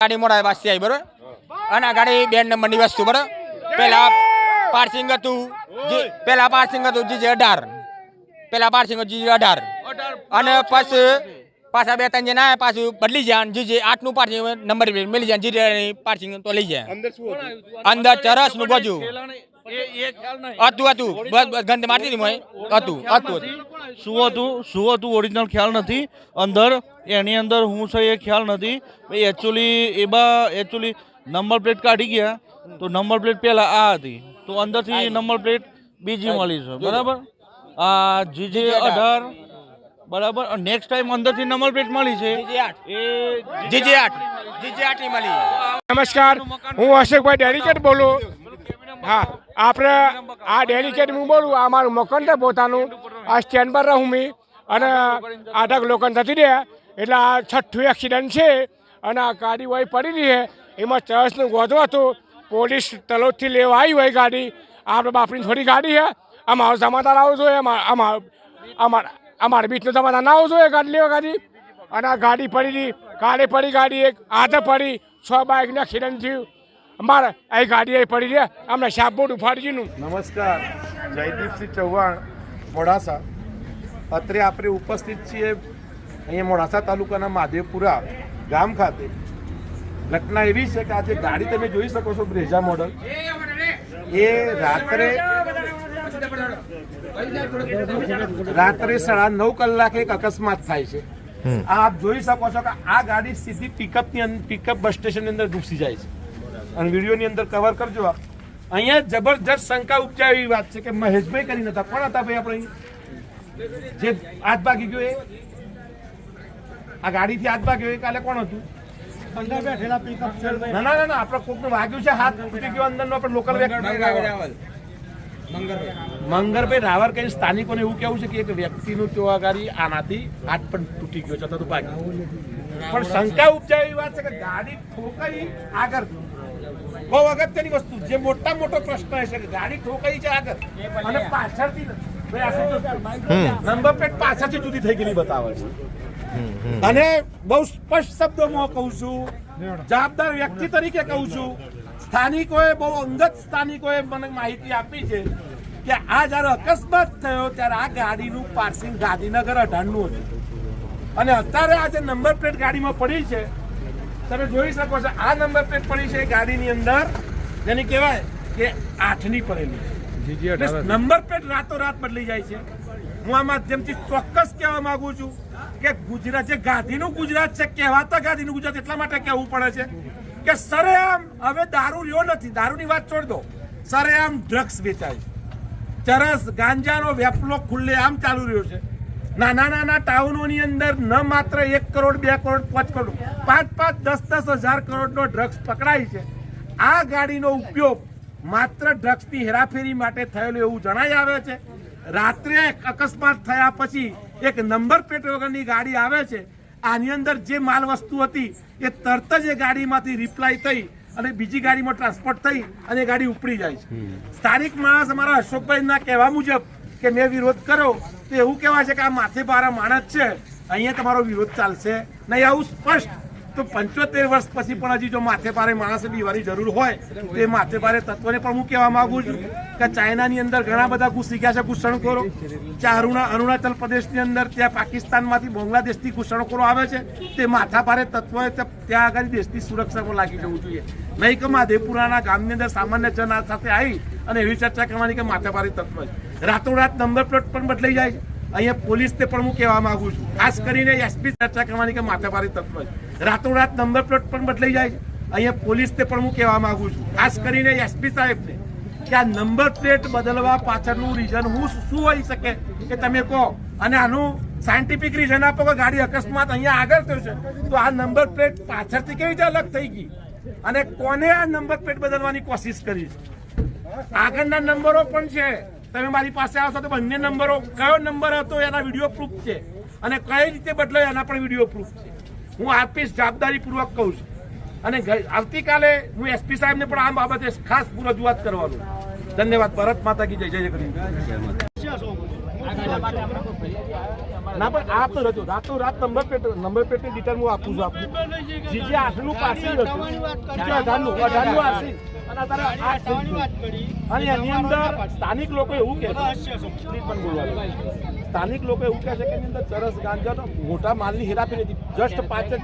ગાડી મોડા વાસી આવી બરોબર? અને આ ગાડી બે નંબરની વસ્તુ બરોબર? પેલા પાર્સિંગ હતું પેલા પાર્સિંગ હતું જીજે અઢાર. પેલા પાર્સિંગ હતું જીજે અઢાર. અને પછી પાછા બે ત્રણ જણા પાછું બદલી જાય અને જીજે આઠનું પાર્સિંગ નંબર મળી જાય જીજે પાર્સિંગ તો લઈ જાય અંદર ચરસનું બાજુ હતું હતું બસ બસ ગંધ મારતી હતી મોય હતું હતું શું હતું? શું હતું? ઓરિજિનલ ખ્યાલ નથી. અંદર એની અંદર હું છે એ ખ્યાલ નથી. એકચ્યુઅલી એમાં એકચ્યુઅલી નંબર પ્લેટ કાઢી ગયા. તો નંબર પ્લેટ પહેલાં આ હતી. તો અંદરથી નંબર પ્લેટ બીજી મળી છે. બરાબર? આ જીજે અઢાર બરાબર? નેક્સ્ટ ટાઈમ અંદરથી નંબર પ્લેટ મળી છે. જીજે આઠ. એ જીજે આઠ. મળી. નમસ્કાર. હું અશોકભાઈ ડેલિકેટ બોલું. હા, આપણે આ ડેલિકેટ હું બોલું, આ મારું મકાન છે પોતાનું. આ સ્ટેન્ડ પર રહું મેં. અને આઠક લોકોને થતી રહે એટલે આ છઠ્ઠું એક્સિડન્ટ છે. અને આ ગાડી હોય પડી રહી છે. એમાં ચર્ચનું ગોધો હતું. પોલીસ તલોદથી લેવા આવી હોય ગાડી. આપણે બાપની થોડી ગાડી છે. અમારો સમાધાન આવવો જોઈએ. અમારા અમારા બીચનું સમાધાન ના આવવું જોઈએ ગાડી લેવા ગાડી. અને આ ગાડી પડી હતી કાલે પડી ગાડી એક હાથે પડી. છ બાઇકને એક્સિડન્ટ થયું. અમારે આ ગાડી અહીં પડી રહે અમને સાપબોર્ડ ઉફાડજીનું નમસ્કાર. જયદીપસિંહ ચૌહાણ મોડાસા. અત્રે આપણે ઉપસ્થિત છીએ અહીંયા મોડાસા તાલુકાના માધેપુરા ગામ ખાતે. ઘટના એવી છે કે આજે ગાડી તમે જોઈ શકો છો બ્રેઝા મોડલ. એ રાત્રે રાત્રે સાડા નવ કલાકે એક અકસ્માત થાય છે. આ આપ જોઈ શકો છો કે આ ગાડી સીધી પિકઅપની અંદર પિકઅપ બસ સ્ટેશનની અંદર ઘૂસી જાય છે. અને વિડીયોની અંદર કવર કરજો અહીંયા જબરજસ્ત શંકા ઉપજાવી એવી વાત છે કે મહેશભાઈ કરી હતા કોણ હતા ભાઈ આપણે જે હાથ ભાગી ગયો એ? આ ગાડીથી હાથ ભાગ્યો એ કાલે કોણ હતું? ના ના ના ના આપણે કોકનું વાગ્યું છે હાથ તૂટી ગયો અંદરનો આપણે લોકલ વ્યક્તિ. મંગરભાઈ રાવર કઈ સ્થાનિકોને એવું કેવું છે કે એક વ્યક્તિનું તો આ ગાડી આનાથી હાથ પણ તૂટી ગયો છતાં તો ભાગ્યું. પણ શંકા ઉપજાવી એવી વાત છે કે ગાડી ઠોકાઈ આગળ. બહુ અગત્યની વસ્તુ. જે મોટા મોટો પ્રશ્ન છે કે ગાડી ઠોકાઈ છે આગળ. અને પાછળથી? નંબર પ્લેટ પાછળથી જુદી થઈ ગયેલી બતાવે છે. અને બહુ સ્પષ્ટ શબ્દોમાં કહું છું જવાબદાર વ્યક્તિ તરીકે કહું છું સ્થાનિકોએ બહુ અંગત સ્થાનિકોએ મને માહિતી આપી છે કે આ જ્યારે અકસ્માત થયો ત્યારે આ ગાડીનું પાર્સિંગ ગાંધીનગર અઢારનું હતું. અને અત્યારે આ જે નંબર પ્લેટ ગાડીમાં પડી છે તમે જોઈ શકો છો આ નંબર પ્લેટ પડી છે ગાડીની અંદર. જેને કહેવાય કે આઠની પડેલી. છે નંબર પ્લેટ રાતોરાત બદલી જાય છે. હું આ માધ્યમથી ચોક્કસ કહેવા માંગુ છું કે ગુજરાત જે ગાંધીનું ગુજરાત છે કહેવાતા ગાંધીનું ગુજરાત એટલા માટે કહેવું પડે છે કે સરેઆમ હવે દારૂ રહ્યો નથી. દારૂની વાત છોડ દો. સરેઆમ ડ્રગ્સ વેચાય ચરસ ગાંજાનો વેપલો ખુલ્લે આમ ચાલુ રહ્યો છે. નાના નાના ટાઉનોની અંદર ન માત્ર એક કરોડ બે કરોડ પાંચ કરોડ પાંચ પાંચ દસ દસ હજાર કરોડનો ડ્રગ્સ પકડાય છે. આ ગાડીનો ઉપયોગ માત્ર ડ્રગ્સની હેરાફેરી માટે થયેલો એવું જણાઈ આવે છે. રાત્રે અકસ્માત થયા પછી એક નંબર પ્લેટ વગરની ગાડી આવે છે. આની અંદર જે માલ વસ્તુ હતી એ તરત જ એ ગાડીમાંથી રિપ્લાય થઈ અને બીજી ગાડીમાં ટ્રાન્સપોર્ટ થઈ અને એ ગાડી ઉપડી જાય છે. સ્થાનિક માણસ અમારા અશોકભાઈના કહેવા મુજબ કે મેં વિરોધ કર્યો તો એવું કહેવાય છે કે આ માથે બારા માણસ છે. અહીંયા તમારો વિરોધ ચાલશે નહીં. આવું સ્પષ્ટ. તો પંચોતેર વર્ષ પછી પણ હજી જો માથે પારે માણસે બીવાની જરૂર હોય, તો એ માથે પારે તત્વને પણ હું કહેવા માંગુ છું કે ચાઇનાની અંદર ઘણા બધા ઘૂસી છે ઘૂસણખોરો. અરુણા, અરુણાચલ પ્રદેશની અંદર ત્યાં પાકિસ્તાનમાંથી બાંગ્લાદેશથી ઘૂસણખોરો આવે છે. તે માથા પારે તત્વોએ તે- ત્યાં આગળ દેશની સુરક્ષામાં લાગી જવું જોઈએ. નહીં કે માધેપુરાના ગામની અંદર સામાન્ય જન સાથે આવી અને એવી ચર્ચા કરવાની કે માથાભારી તત્વ છે. રાતોરાત નંબર પ્લેટ પણ બદલાઈ જાય છે. અહીંયા પોલીસને પણ હું કહેવા માંગુ છું. ખાસ કરીને એસપી ચર્ચા કરવાની કે માથાભારી તત્વ છે. રાતોરાત નંબર પ્લેટ પણ બદલાઈ જાય છે. અહીંયા પોલીસને પણ હું કહેવા માંગુ છું. ખાસ કરીને એસપી સાહેબને કે આ નંબર પ્લેટ બદલવા પાછળનું રીઝન હું શું હોઈ શકે? કે તમે કહો. અને આનું સાયન્ટિફિક રીઝન આપો કે ગાડી અકસ્માત અહીંયા આગળ થયો છે, તો આ નંબર પ્લેટ પાછળથી કેવી રીતે અલગ થઈ ગઈ? અને કોને આ નંબર પ્લેટ બદલવાની કોશિશ કરી આગળના નંબરો પણ છે. તમે મારી પાસે આવશો તો બંને નંબરો કયો નંબર હતો એના વીડિયો પ્રૂફ છે અને કઈ રીતે બદલાયો એના પણ વીડિયો પ્રૂફ છે. હું આપીશ, જવાબદારીપૂર્વક કહું છું. અને આવતીકાલે હું એસપી સાહેબને પણ આ બાબતે ખાસ રજૂઆત કરવાનું ધન્યવાદ. ભારત માતા કી જય. જય કરી ના પણ આ તો રજો રાતો રાત નંબર પ્લેટ નંબર પ્લેટની ડિટેલ હું આપું છું આપું જે આઠનું પાસિંગ હતું જીજે અઢારનું અઢારનું આરસી અને ગયું. અને એની અંદર સ્થાનિક લોકો એવું કહે છે. પણ બોલવાનું. સ્થાનિક લોકો એવું કહે છે કે એની અંદર ચરસ ગાંજાનો મોટા માલની હેરાફેરી હતી. જસ્ટ પાંચ જ.